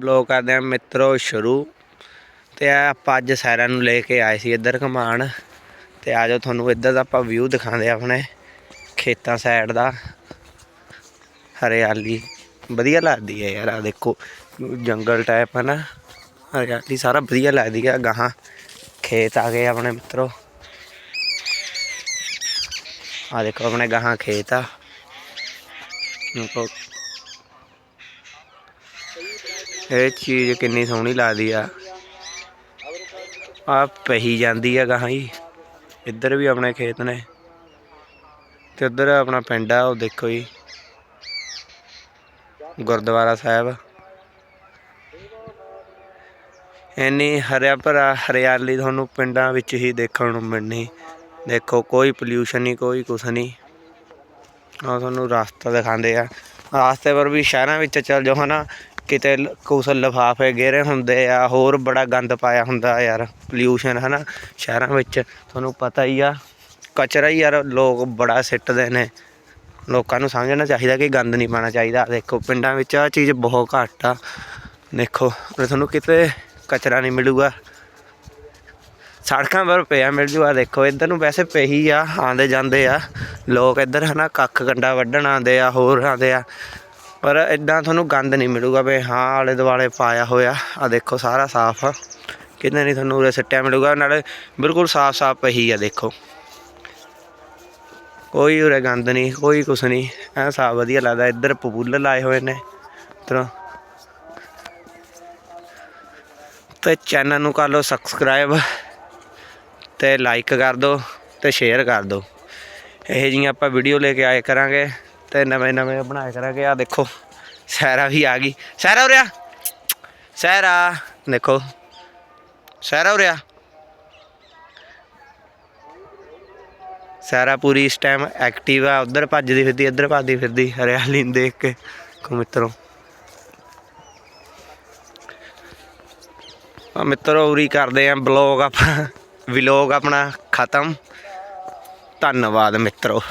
Blog ਕਰਦੇ ਆ, ਮਿੱਤਰੋ, ਸ਼ੁਰੂ। ਤੇ ਆ ਆਪਾਂ ਅੱਜ ਸਾਰਿਆਂ ਨੂੰ ਲੈ ਕੇ ਆਏ ਸੀ ਇੱਧਰ ਘਮਾਣ। ਤੇ ਆਜੋ ਤੁਹਾਨੂੰ ਇੱਧਰ ਦਾ ਆਪਾਂ ਵਿਊ ਦਿਖਾਉਂਦੇ ਆ ਆਪਣੇ ਖੇਤਾਂ ਸਾਈਡ ਦਾ। ਹਰਿਆਲੀ। ਵਧੀਆ ਲੱਗਦੀ ਹੈ ਯਾਰ, ਆ ਦੇਖੋ, ਜੰਗਲ ਟਾਈਪ ਹੈ ਨਾ। ਹਰਿਆਲੀ ਸਾਰਾ ਵਧੀਆ ਲੱਗਦੀ ਹੈ ਗਾਹਾਂ ਖੇਤ ਆ ਗਏ ਆਪਣੇ ਮਿੱਤਰੋ। ਆ ਦੇਖੋ, ਆਪਣੇ ਗਾਹਾਂ ਖੇਤ ਆ ਦੇਖੋ ਇਹ ਚੀਜ਼ ਕਿੰਨੀ ਸੋਹਣੀ ਲੱਗਦੀ ਆ। ਆ ਪਹੀ ਜਾਂਦੀ ਆ ਗਾਹਾਂ ਹੀ ਇੱਧਰ ਵੀ ਆਪਣੇ ਖੇਤ ਨੇ। ਤੇ ਉੱਧਰ ਆਪਣਾ ਪਿੰਡ ਆ, ਉਹ ਦੇਖੋ ਜੀ। ਗੁਰਦੁਆਰਾ ਸਾਹਿਬ। ਇੰਨੀ ਹਰਿਆ ਭਰਾ, ਹਰਿਆਲੀ ਤੁਹਾਨੂੰ ਪਿੰਡਾਂ ਵਿੱਚ ਹੀ ਦੇਖਣ ਨੂੰ ਮਿਲਣੀ। ਦੇਖੋ, ਕੋਈ ਪੋਲਿਊਸ਼ਨ ਨਹੀਂ, ਕੋਈ ਕੁਛ ਨਹੀਂ। ਆ ਤੁਹਾਨੂੰ ਰਸਤਾ ਦਿਖਾਉਂਦੇ ਆ। ਰਸਤੇ ਪਰ ਵੀ ਸ਼ਹਿਰਾਂ ਵਿੱਚ ਚੱਲ ਜਾਓ ਹਨਾ। ਕਿਤੇ ਕੁਛ ਲਿਫਾਫੇ ਗੇਰੇ ਹੁੰਦੇ ਆ, ਹੋਰ ਬੜਾ ਗੰਦ ਪਾਇਆ ਹੁੰਦਾ ਯਾਰ ਪੋਲਿਊਸ਼ਨ ਨਾ ਸ਼ਹਿਰਾਂ ਵਿੱਚ। ਤੁਹਾਨੂੰ ਪਤਾ ਹੀ ਆ, ਕਚਰਾ ਹੀ ਯਾਰ ਲੋਕ ਬੜਾ ਸਿੱਟਦੇ ਨੇ। ਲੋਕਾਂ ਨੂੰ ਸਮਝਣਾ ਚਾਹੀਦਾ ਕਿ ਗੰਦ ਨਹੀਂ ਪਾਣਾ ਚਾਹੀਦਾ। ਦੇਖੋ, ਪਿੰਡਾਂ ਵਿੱਚ ਆ ਚੀਜ਼ ਬਹੁਤ ਘੱਟ ਆ। ਦੇਖੋ ਤੁਹਾਨੂੰ ਕਿਤੇ ਕਚਰਾ ਨਹੀਂ ਮਿਲੂਗਾ, ਸੜਕਾਂ ਪਰ ਪਿਆ ਮਿਲ ਜੂਗਾ ਦੇਖੋ, ਇੱਧਰ ਨੂੰ ਵੈਸੇ ਪਹੀ ਆ ਆਂਦੇ ਜਾਂਦੇ ਆ। ਲੋਕ ਇੱਧਰ ਹਨਾ, ਕੱਖ ਕੰਡਾ ਵੱਢਣ ਆਉਂਦੇ ਆ, ਹੋਰ ਆਉਂਦੇ ਆ। ਪਰ ਇਦਾਂ ਤੁਹਾਨੂੰ ਗੰਦ ਨਹੀਂ ਮਿਲੂਗਾ ਵੀ ਹਾਂ ਆਲੇ ਦੁਆਲੇ ਪਾਇਆ ਹੋਇਆ। ਆ ਦੇਖੋ ਸਾਰਾ ਸਾਫ਼। ਆ ਕਿਤੇ ਨਹੀਂ ਤੁਹਾਨੂੰ ਉਰੇ ਸਿੱਟਿਆ ਮਿਲੂਗਾ। ਨਾਲੇ ਬਿਲਕੁਲ ਸਾਫ਼ ਸਾਫ਼ ਪਈ ਆ ਦੇਖੋ। ਕੋਈ ਉਰੇ ਗੰਦ ਨਹੀਂ, ਕੋਈ ਕੁਛ ਨਹੀਂ। ਐ ਸਾਫ਼ ਵਧੀਆ ਲੱਗਦਾ। ਇੱਧਰ ਪਪੂਲ ਲਾਏ ਹੋਏ ਨੇ। ਇੱਧਰ ਤੇ ਚੈਨਲ ਨੂੰ ਕਰ ਲਓ ਸਬਸਕ੍ਰਾਈਬ ਤੇ ਲਾਈਕ ਕਰ ਦਿਓ ਤੇ ਸ਼ੇਅਰ ਕਰ ਦਿਓ ਇਹ ਜਿਹੀਆਂ ਆਪਾਂ ਵੀਡੀਓ ਲੈ ਕੇ ਆਏ ਕਰਾਂਗੇ। ਤੇ ਨਵੇਂ ਨਵੇਂ ਬਣਾਏ ਕਰਾਂਗੇ। ਆ ਦੇਖੋ, ਸਹਿਰਾ ਵੀ ਆ ਗਈ। ਸਹਿਰਾ ਉਰਿਆ ਸਹਿਰਾ, ਦੇਖੋ। ਸਹਿਰਾ ਉਰਿਆ ਸਹਿਰਾ ਪੂਰੀ ਇਸ ਟਾਈਮ ਐਕਟਿਵ ਆ। ਉਧਰ ਭੱਜਦੀ ਫਿਰਦੀ, ਇੱਧਰ ਭੱਜਦੀ ਫਿਰਦੀ, ਹਰਿਆਲੀ ਨੂੰ ਦੇਖ ਕੇ। ਕੋ ਮਿੱਤਰੋ। ਆ ਮਿੱਤਰੋ, ਉਰੀ ਕਰਦੇ ਆ ਬਲੌਗ ਆਪਾਂ ਵਲੌਗ ਆਪਣਾ ਖਤਮ। ਧੰਨਵਾਦ ਮਿੱਤਰੋ।